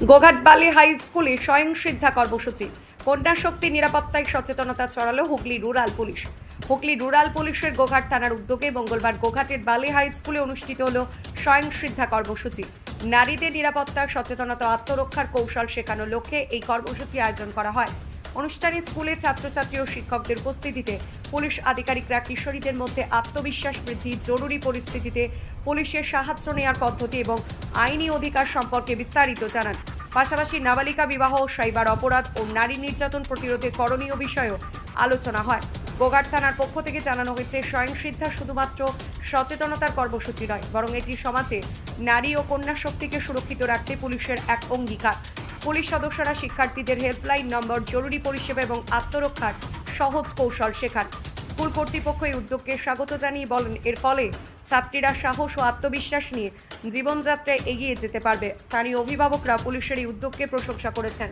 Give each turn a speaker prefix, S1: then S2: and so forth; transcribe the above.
S1: গোঘাটবালি high স্কুলে স্বয়ং সিদ্ধা কর্মসূচি। কন্যা শক্তি নিরাপত্তায় সচেতনতা ছড়ালো Hooghly rural police. Hooghly rural পুলিশের গোঘাট থানার উদ্যোগে মঙ্গলবার গোঘাটের বালি হাই স্কুলে অনুষ্ঠিত হল স্বয়ং সিদ্ধা কর্মসূচি। নারীদের নিরাপত্তা, সচেতনতা, আত্মরক্ষার কৌশল শেখানোর লক্ষ্যে এই কর্মসূচি আয়োজন করা হয়। অনুষ্ঠানে স্কুলে ছাত্রছাত্রী ও শিক্ষকদের উপস্থিতিতে পুলিশ আধিকারিকরা কিশোরীদের মধ্যে আত্মবিশ্বাস বৃদ্ধি, জরুরি পরিস্থিতিতে পুলিশের সাহায্য নেওয়ার পদ্ধতি এবং আইনি অধিকার সম্পর্কে বিস্তারিত জানান। পাশাপাশি নাবালিকা বিবাহ, সাইবার অপরাধ ও নারী নির্যাতন প্রতিরোধে করণীয় বিষয়েও আলোচনা হয়। গোঘাট থানার পক্ষ থেকে জানানো হয়েছে, স্বয়ংসিদ্ধা শুধুমাত্র সচেতনতার কর্মসূচি নয়, বরং এটি সমাজে নারী ও কন্যা শক্তিকে সুরক্ষিত রাখতে পুলিশের এক অঙ্গীকার। পুলিশ সদস্যরা শিক্ষার্থীদের হেল্পলাইন নম্বর, জরুরি পরিষেবা এবং আত্মরক্ষার সহজ কৌশল শেখান। স্কুল কর্তৃপক্ষ এই উদ্যোগকে স্বাগত জানিয়ে বলেন, এর ফলে ছাত্রীরা সাহস ও আত্মবিশ্বাস নিয়ে জীবনযাত্রায় এগিয়ে যেতে পারবে। স্থানীয় অভিভাবকরা পুলিশের এই উদ্যোগকে প্রশংসা করেছেন।